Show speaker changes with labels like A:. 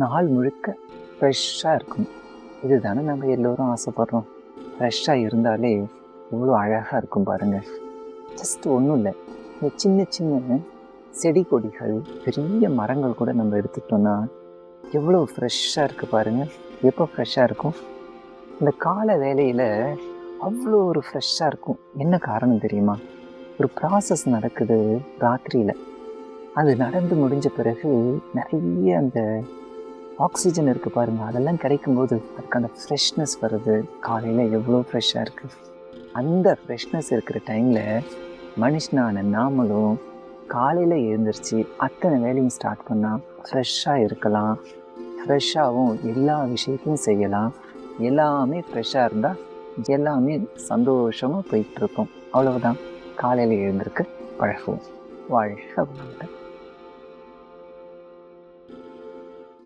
A: நாள் முழுக்க ஃப்ரெஷ்ஷாக இருக்கும் இதுதானே நம்ம எல்லோரும் ஆசைப்படுறோம். ஃப்ரெஷ்ஷாக இருந்தாலே எவ்வளோ அழகாக இருக்கும் பாருங்கள் ஜஸ்ட் ஒன்றும் இல்லை. இந்த சின்ன சின்ன செடி கொடிகள் பெரிய மரங்கள் கூட நம்ம எடுத்துக்கிட்டோம்னா எவ்வளோ ஃப்ரெஷ்ஷாக இருக்குது பாருங்கள் எப்போ ஃப்ரெஷ்ஷாக இருக்கும்? இந்த கால வேலையில் அவ்வளோ ஒரு ஃப்ரெஷ்ஷாக இருக்கும். என்ன காரணம் தெரியுமா? ஒரு ப்ராசஸ் நடக்குது ராத்திரியில். அது நடந்து முடிஞ்ச பிறகு நிறைய அந்த ஆக்சிஜன் இருக்குது பாருங்கள் அதெல்லாம் கிடைக்கும்போது அதுக்கு அந்த ஃப்ரெஷ்னஸ் வருது. காலையில் எவ்வளோ ஃப்ரெஷ்ஷாக இருக்குது அந்த ஃப்ரெஷ்னஸ் இருக்கிற டைமில் மனுஷனான நாமளும் காலையில் எழுந்திரிச்சு அத்தனை வேலையும் ஸ்டார்ட் பண்ணால் ஃப்ரெஷ்ஷாக இருக்கலாம். ஃப்ரெஷ்ஷாகவும் எல்லா விஷயத்தையும் செய்யலாம். எல்லாமே ஃப்ரெஷ்ஷாக இருந்தால் எல்லாமே சந்தோஷமாக போயிட்டுருக்கோம் அவ்வளவுதான். காலையில் எழுந்திருக்கு பழகுவோம். வாழ்க வளமுடன்.